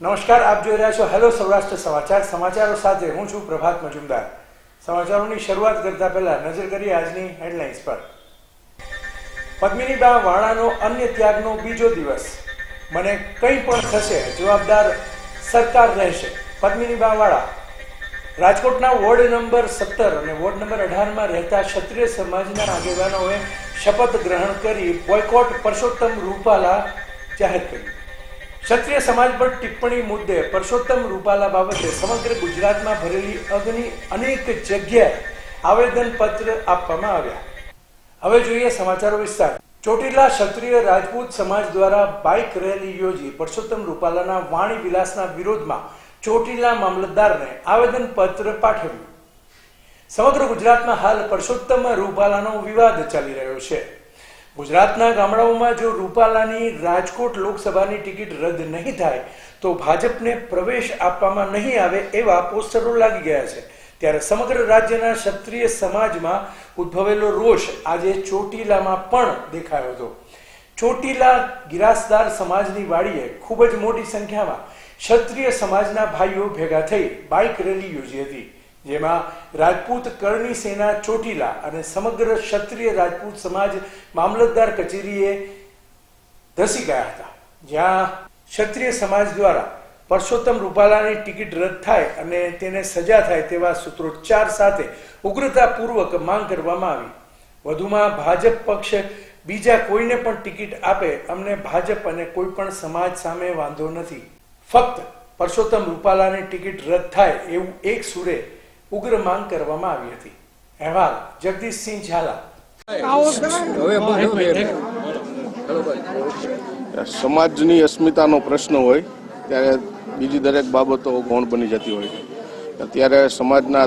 નમસ્કાર, આપ જોઈ રહ્યા છો હેલો સૌરાષ્ટ્ર સમાચાર. સમાચારો સાથે હું છું પ્રભાત મજુમદાર. સમાચારોની શરૂઆત કરતા પહેલા નજર કરીએ આજની હેડલાઇન્સ પર. પદ્મિનીબા વાણાનો અન્ય ત્યાગનો બીજો દિવસ. મને કંઈ પણ થશે, જવાબદાર સરકાર રહેશે. પદ્મિનીબા વાળા. રાજકોટના વોર્ડ નંબર સત્તર અને વોર્ડ નંબર અઢારમાં રહેતા ક્ષત્રિય સમાજના આગેવાનોએ શપથ ગ્રહણ કરી બોયકોટ પરસોત્તમ રૂપાલા જાહેર કર્યું. ક્ષત્રિય સમાજ પર ટિપ્પણી મુદ્દે પરસોત્તમ રૂપાલા બાબતે સમગ્ર ગુજરાતમાં ભરેલી અગ્નિ અનેક જગ્યાએ આવેદનપત્ર આપવામાં આવ્યા. હવે જોઈએ સમાચારો વિસ્તાર. ચોટીલા ક્ષત્રિય રાજપૂત સમાજ દ્વારા બાઇક રેલી યોજી પરસોત્તમ રૂપાલાના વાણી વિલાસના વિરોધમાં ચોટીલા મામલતદારને આવેદનપત્ર પાઠવ્યું. સમગ્ર ગુજરાતમાં હાલ પરસોત્તમ રૂપાલાનો વિવાદ ચાલી રહ્યો છે. ગુજરાતના ગામડાઓમાં જો રૂપાલાની રાજકોટ લોકસભાની ટિકિટ રદ નહીં થાય, તો ભાજપને પ્રવેશ આપવામાં નહીં આવે એવા પોસ્ટરો લાગી ગયા છે. ત્યારે સમગ્ર રાજ્યના ક્ષત્રિય સમાજમાં ઉદ્ભવેલો રોષ આજે ચોટીલામાં પણ દેખાયો હતો. ચોટીલા ગિરાસદાર સમાજની વાડીએ ખૂબ જ મોટી સંખ્યામાં ક્ષત્રિય સમાજના ભાઈઓ ભેગા થઈ બાઇક રેલી યોજી હતી. જેમાં રાજપૂત કરણી સેના ચોટીલા અને સમગ્ર ક્ષત્રિય રાજપૂત સમાજ મામલતદાર કચેરીએ ધસી ગયા હતા, જ્યાં ક્ષત્રિય સમાજ દ્વારા પરસોત્તમ રૂપાલાની ટિકિટ રદ થાય અને તેને સજા થાય તેવા સૂત્રોચ્ચાર સાથે ઉગ્રતાપૂર્વક માંગ કરવામાં આવી. વધુમાં ભાજપ પક્ષ બીજા કોઈને પણ ટિકિટ આપે અમને ભાજપ અને કોઈ પણ સમાજ સામે વાંધો નથી. ફક્ત પરસોત્તમ રૂપાલાની ટિકિટ રદ થાય એવું એક સુરે ઉગ્ર માંગ કરવામાં આવી હતી. અહેવાલ જગદીશસિંહ ઝાલા. સમાજની અસ્મિતાનો પ્રશ્ન હોય, ત્યારે બીજી દરેક બાબતો ગૌણ બની જતી હોય છે. ત્યારે સમાજના